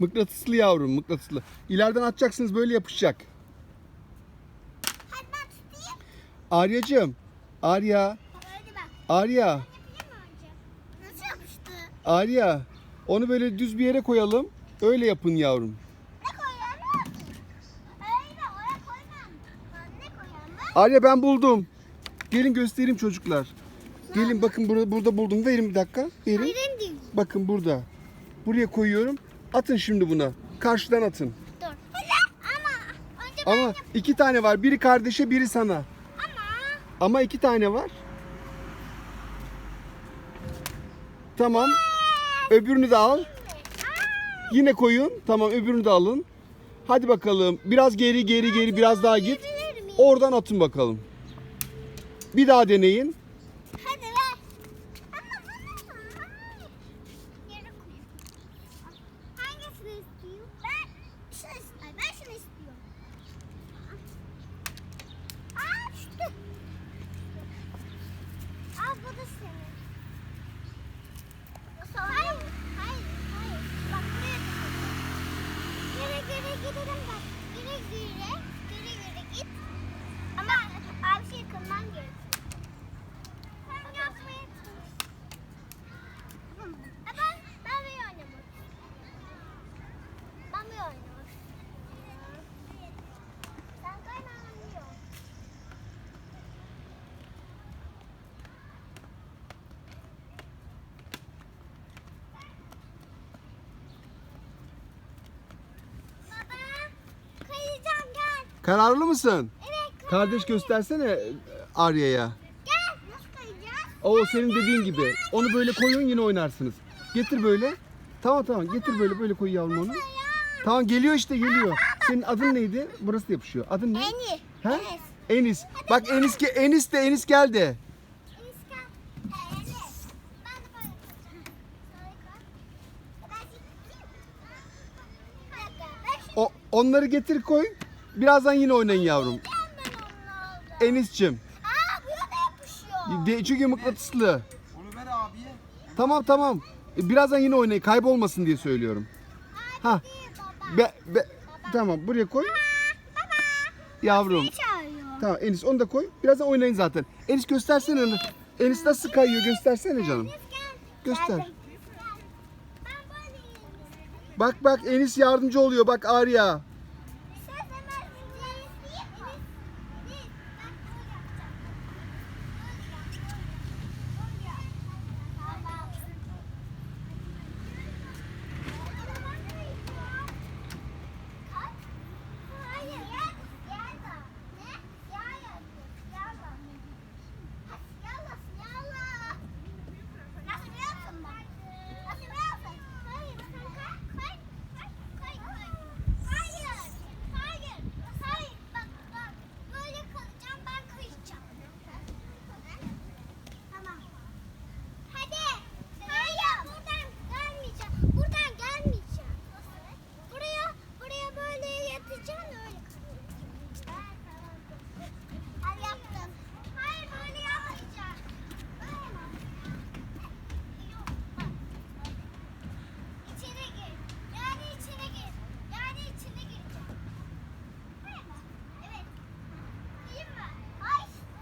Mıknatıslı yavrum mıknatıslı. İleriden atacaksınız böyle yapışacak. Hadi ben tutayım. Aryacığım. Arya. Öyle bak. Arya. Nasıl yapıştı? Arya. Onu böyle düz bir yere koyalım. Öyle yapın yavrum. Ne koyalım? Öyle oraya koymam. Ne koyalım? Arya ben buldum. Gelin göstereyim çocuklar. Gelin bakın burada, burada buldum. Verin bir dakika. Verin. Bakın burada. Buraya koyuyorum. Atın şimdi buna. Karşıdan atın. Dur. Ama önce ben Ama iki tane var. Biri kardeşe biri sana. ama Ama iki tane var. Tamam. Öbürünü de al. Yine koyun. Tamam öbürünü de alın. Hadi bakalım. Biraz geri geri geri biraz daha git. Oradan atın bakalım. Bir daha deneyin. Hadi ver. Ama bana Yere koyayım. Hangisini istiyor? Ben şunu istiyorum. Ben şunu istiyorum. Aa düştü. Al bu da senin. Hayır, hayır, hayır. Bak buraya düşürdüm. Geri geri gidelim bak. Geri geri, geri geri git. Ama abi şey kılman gerekiyor. Sen yapmaya çalış. Ha, Ben, ben böyle oynamak istiyorum. Ben böyle oynamak istiyorum. Sen kayma oynuyor. Baba, kayacağım gel. Kararlı mısın? Evet. Kardeş göstersene e, Arya'ya. Gel. Nasıl kayacağız? O senin dediğin gibi. Onu böyle koyun yine oynarsınız. Getir böyle. Tamam tamam getir böyle böyle koy yavrum onu. Tamam geliyor işte geliyor. Senin adın neydi? Burası da yapışıyor. Adın ne? Eni. Ha? Enes. Enis. Bak Enis ge- Enis de Enis geldi. Ee. O onları getir koy. Birazdan yine oynayın yavrum. Enis'cim. Aa, bu da yapışıyor. De, çünkü mıknatıslı. Onu ver abiye. Tamam tamam. E, Birazdan yine oynayın. Kaybolmasın diye söylüyorum. Ha. Be, be, tamam buraya koy. Yavrum. Tamam Enis onu da koy. Birazdan oynayın zaten. Enis göstersene onu. Enis nasıl kayıyor göstersene canım. Göster. Bak bak Enis yardımcı oluyor bak Arya.